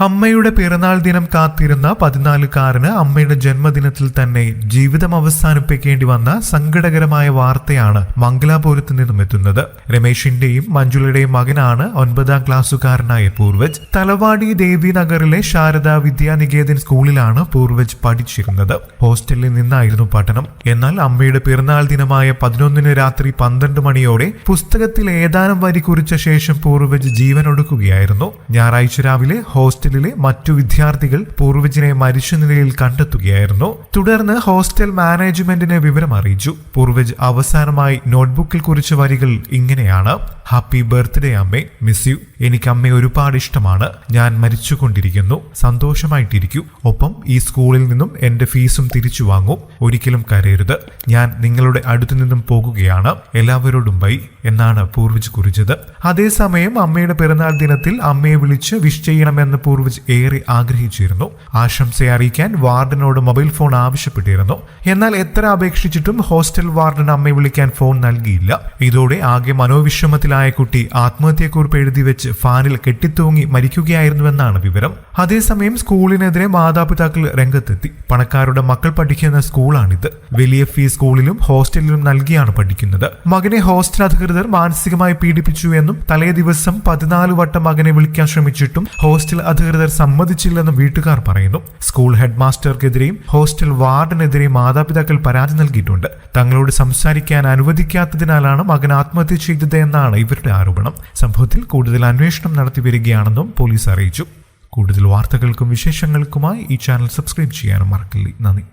അമ്മയുടെ പിറന്നാൾ ദിനം കാത്തിരുന്ന പതിനാലുകാരന് അമ്മയുടെ ജന്മദിനത്തിൽ തന്നെ ജീവിതം അവസാനിപ്പിക്കേണ്ടി വന്ന സങ്കടകരമായ വാർത്തയാണ് മംഗലാപുരത്ത് നിന്നും എത്തുന്നത്. രമേശിന്റെയും മഞ്ജുളയുടെയും മകനാണ് ഒൻപതാം ക്ലാസ്സുകാരനായ പൂർവജ് തലവാടി ദേവി നഗറിലെ ശാരദ വിദ്യാനികേതൻ സ്കൂളിലാണ് പൂർവജ് പഠിച്ചിരുന്നത്. ഹോസ്റ്റലിൽ നിന്നായിരുന്നു പഠനം. എന്നാൽ അമ്മയുടെ പിറന്നാൾ ദിനമായ പതിനൊന്നിന് രാത്രി പന്ത്രണ്ട് മണിയോടെ പുസ്തകത്തിൽ ഏതാനും വരി കുറിച്ച ശേഷം പൂർവജ് ജീവനൊടുക്കുകയായിരുന്നു. ഞായറാഴ്ച രാവിലെ ഹോസ്റ്റലിലെ മറ്റു വിദ്യാർത്ഥികൾ പൂർവജിനെ മരിച്ച നിലയിൽ കണ്ടെത്തുകയായിരുന്നു. തുടർന്ന് ഹോസ്റ്റൽ മാനേജ്മെന്റിനെ വിവരം അറിയിച്ചു. പൂർവജ് അവസാനമായി നോട്ട്ബുക്കിൽ കുറിച്ച വരികൾ ഇങ്ങനെയാണ്. ഹാപ്പി ബർത്ത്ഡേ അമ്മേ. മിസ് യു എനിക്ക് അമ്മയെ ഒരുപാട് ഇഷ്ടമാണ്. ഞാൻ മരിച്ചുകൊണ്ടിരിക്കുന്നു. സന്തോഷമായിട്ടിരിക്കൂ. ഒപ്പം ഈ സ്കൂളിൽ നിന്നും എന്റെ ഫീസും തിരിച്ചു വാങ്ങും. ഒരിക്കലും കരയരുത്. ഞാൻ നിങ്ങളുടെ അടുത്തു നിന്നും പോകുകയാണ്. എല്ലാവരോടും ബൈ എന്നാണ് പൂർവജ് കുറിച്ചത്. അതേസമയം അമ്മയുടെ പിറന്നാൾ ദിനത്തിൽ അമ്മയെ വിളിച്ച് വിഷ് ചെയ്യണമെന്ന് പൂർവജ് ഏറെ ആഗ്രഹിച്ചിരുന്നു. ആശംസ അറിയിക്കാൻ വാർഡനോട് മൊബൈൽ ഫോൺ ആവശ്യപ്പെട്ടിരുന്നു. എന്നാൽ എത്ര അപേക്ഷിച്ചിട്ടും ഹോസ്റ്റൽ വാർഡൻ അമ്മയെ വിളിക്കാൻ ഫോൺ നൽകിയില്ല. ഇതോടെ ആകെ മനോവിഷമത്തിലായ കുട്ടി ആത്മഹത്യക്കുറിപ്പ് എഴുതി വെച്ച് ഫാനിൽ കെട്ടിത്തൂങ്ങി മരിക്കുകയായിരുന്നുവെന്നാണ് വിവരം. അതേസമയം സ്കൂളിനെതിരെ മാതാപിതാക്കൾ രംഗത്തെത്തി. പണക്കാരുടെ മക്കൾ പഠിക്കുന്ന സ്കൂളാണിത്. വലിയ ഫീസ് സ്കൂളിലും ഹോസ്റ്റലിലും നൽകിയാണ് പഠിക്കുന്നത്. മകനെ ഹോസ്റ്റൽ അധികൃതർ മാനസികമായി പീഡിപ്പിച്ചു എന്നും തലേ ദിവസം പതിനാല് വട്ടം മകനെ വിളിക്കാൻ ശ്രമിച്ചിട്ടും ഹോസ്റ്റൽ അധികൃതർ സമ്മതിച്ചില്ലെന്നും വീട്ടുകാർ പറയുന്നു. സ്കൂൾ ഹെഡ് മാസ്റ്റർക്കെതിരെയും ഹോസ്റ്റൽ വാർഡനെതിരെയും മാതാപിതാക്കൾ പരാതി നൽകിയിട്ടുണ്ട്. തങ്ങളോട് സംസാരിക്കാൻ അനുവദിക്കാത്തതിനാലാണ് മകൻ ആത്മഹത്യ ചെയ്തതെന്നാണ് ഇവരുടെ ആരോപണം. സംഭവത്തിൽ കൂടുതൽ അന്വേഷണം നടത്തി വരികയാണെന്നും പോലീസ് അറിയിച്ചു. കൂടുതൽ വാർത്തകൾക്കും വിശേഷങ്ങൾക്കുമായി ഈ ചാനൽ സബ്സ്ക്രൈബ് ചെയ്യാനും മറക്കില്ല. നന്ദി.